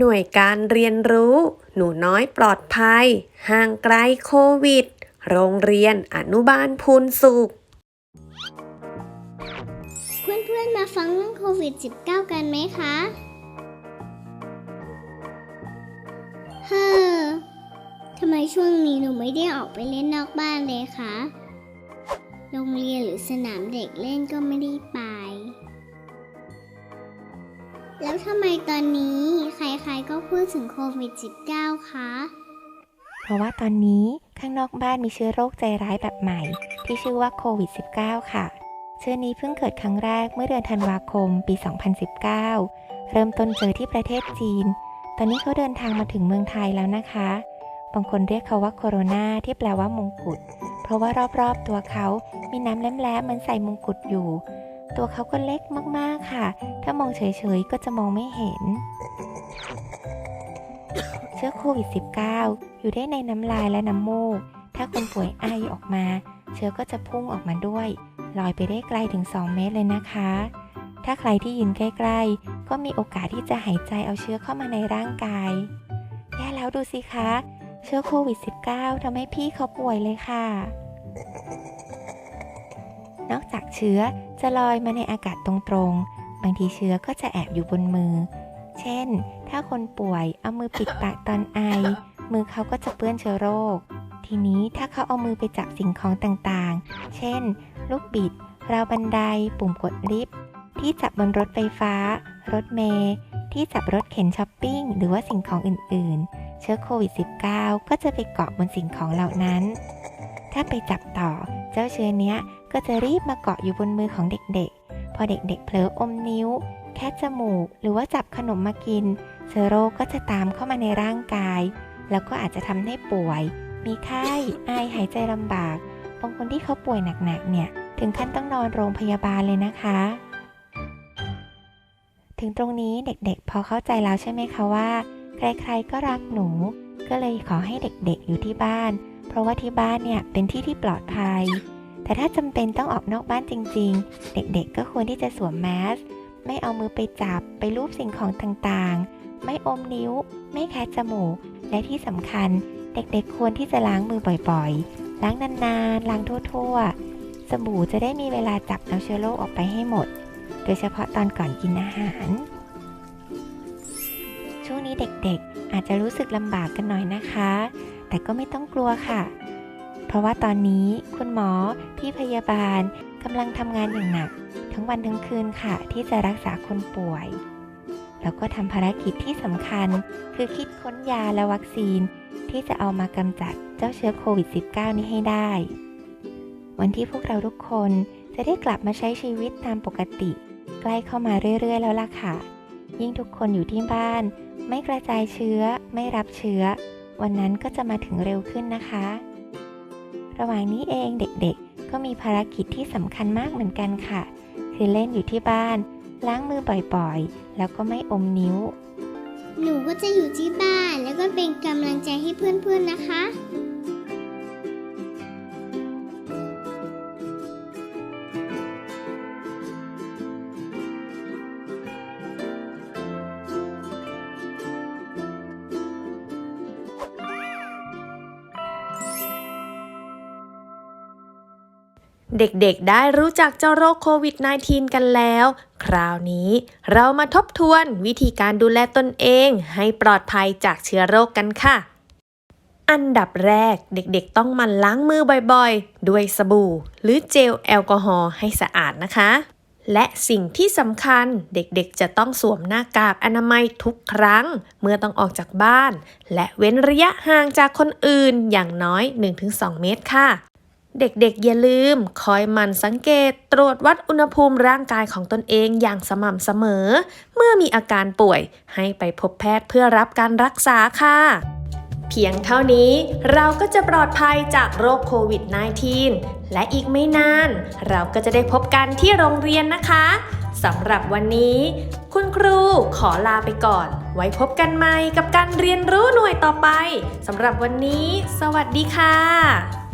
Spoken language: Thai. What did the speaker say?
หน่วยการเรียนรู้ หนูน้อยปลอดภัย ห่างไกลโควิด โรงเรียนอนุบาลพูนสุข เพื่อนๆ มาฟังเรื่องโควิด -19 กันไหมคะ เฮ้อ ทำไมช่วงนี้หนูไม่ได้ออกไปเล่นนอกบ้านเลยคะ โรงเรียนหรือสนามเด็กเล่นก็ไม่ได้ไป แล้วทำไมตอนนี้ใครๆก็พูดถึงโควิด -19 คะ เพราะว่าตอนนี้ข้างนอกบ้านมีเชื้อโรคใจร้ายแบบใหม่ ที่ชื่อว่าโควิด -19 ค่ะ เชื้อนี้เพิ่งเกิดครั้งแรกเมื่อเดือนธันวาคมปี 2019 เริ่มต้นเจอที่ประเทศจีน ตอนนี้เขาเดินทางมาถึงเมืองไทยแล้วนะคะ บางคนเรียกเขาว่าโคโรนาที่แปลว่ามงกุฎ เพราะว่ารอบๆตัวเขามีน้ำแหลมๆเหมือนใส่มงกุฎอยู่ ตัวเขาก็เล็กมากๆค่ะ ถ้ามองเฉยๆ ก็จะมองไม่เห็น เชื้อโควิด -19 อยู่ได้ในน้ำลายและน้ำมูก ถ้าคนป่วยไอออกมา เชื้อก็จะพุ่งออกมาด้วย ลอยไปได้ไกลถึง 2 เมตรเลยนะคะ ถ้าใครที่ยืนใกล้ๆ ก็มีโอกาสที่จะหายใจเอาเชื้อเข้ามาในร่างกาย แย่แล้วดูสิคะ เชื้อโควิด -19 ทำให้พี่เขาป่วยเลยค่ะ นอกจากเชื้อจะลอยมาในอากาศตรงๆ บางทีเชื้อก็จะแอบอยู่บนมือ เช่น ถ้าคนป่วยเอามือปิดปากตอนไอ มือเขาก็จะเปื้อนเชื้อโรค ทีนี้ถ้าเขาเอามือไปจับสิ่งของต่างๆ เช่น ลูกบิด ราวบันได ปุ่มกดลิฟต์ ที่จับบนรถไฟฟ้า รถเมล์ ที่จับรถเข็นช้อปปิ้ง หรือว่าสิ่งของอื่นๆ เชื้อโควิด -19 ก็จะไปเกาะบนสิ่งของเหล่านั้น ถ้าไปจับต่อ เจ้าเชื้อเนี้ย ก็จะรีบมาเกาะอยู่บนมือของเด็กๆ พอเด็กๆเผลออมนิ้ว แค่จมูก หรือว่าจับขนมมากิน เชื้อโรคก็จะตามเข้ามาในร่างกาย แล้วก็อาจจะทำให้ป่วย มีไข้ไอหายใจลำบาก บางคนที่เขาป่วยหนักๆ เนี่ย ถึงขั้นต้องนอนโรงพยาบาลเลยนะคะ ถึงตรงนี้เด็กๆ พอเข้าใจแล้วใช่ไหมคะว่าใครๆ ก็รักหนู ก็เลยขอให้เด็กๆ อยู่ที่บ้าน เพราะว่าที่บ้านเนี่ยเป็นที่ที่ปลอดภัย แต่ถ้าจำเป็นต้องออกนอกบ้านจริง ๆ เด็กๆ ก็ควรที่จะสวมแมสไม่เอามือไปจับไปรูปสิ่งของต่างๆ ไม่อมนิ้ว ไม่แคะจมูก และที่สำคัญ เด็กๆ ควรที่จะล้างมือบ่อยๆ ล้างนานๆ ล้างทั่วๆ สบู่จะได้มีเวลาจับเอาเชื้อโรคออกไปให้หมด โดยเฉพาะตอนก่อนกินอาหาร ช่วงนี้เด็กๆ อาจจะรู้สึกลำบากกันหน่อยนะคะ แต่ก็ไม่ต้องกลัวค่ะ เพราะว่าตอนนี้คุณหมอ พี่พยาบาลกำลังทำงานอย่างหนัก ทั้งวันทั้งคืนค่ะ ที่จะรักษาคนป่วย แล้วก็ทำภารกิจที่สำคัญ คือคิดค้นยาและวัคซีน ที่จะเอามากำจัดเจ้าเชื้อโควิด -19 นี้ให้ได้ วันที่พวกเราทุกคนจะได้กลับมาใช้ชีวิตตามปกติ ใกล้เข้ามาเรื่อย ๆ แล้วล่ะค่ะ ยิ่งทุกคนอยู่ที่บ้าน ไม่กระจายเชื้อ ไม่รับเชื้อ วันนั้นก็จะมาถึงเร็วขึ้นนะคะ ระหว่างนี้เองเด็กๆ ก็มีภารกิจที่สำคัญมากเหมือนกันค่ะ คือเล่นอยู่ที่บ้าน ล้างมือบ่อยๆ แล้วก็ไม่อมนิ้ว หนูก็จะอยู่ที่บ้านแล้วก็เป็นกำลังใจให้เพื่อนๆนะคะ เด็กๆ ได้รู้จักเจ้าโรคโควิด -19 กันแล้ว คราวนี้เรามาทบทวนวิธีการดูแลตนเองให้ปลอดภัยจากเชื้อโรคกันค่ะ อันดับแรกเด็กๆ ต้องมันล้างมือบ่อยๆ ด้วยสบู่ หรือเจลแอลกอฮอล์ให้สะอาดนะคะ และสิ่งที่สำคัญเด็กๆ จะต้องสวมหน้ากากอนามัยทุกครั้ง เมื่อต้องออกจากบ้าน และเว้นระยะห่างจากคนอื่นอย่างน้อย 1-2 เมตรค่ะ เด็กๆอย่าลืม คอยหมั่นสังเกต ตรวจวัดอุณหภูมิร่างกายของตนเองอย่างสม่ำเสมอ เมื่อมีอาการป่วย ให้ไปพบแพทย์เพื่อรับการรักษาค่ะ เพียงเท่านี้เราก็จะปลอดภัยจากโรคโควิด -19 และอีกไม่นาน เราก็จะได้พบกันที่โรงเรียนนะคะสำหรับวันนี้ คุณครูขอลาไปก่อน ไว้พบกันใหม่กับการเรียนรู้หน่วยต่อไปสำหรับวันนี้ สวัสดีค่ะ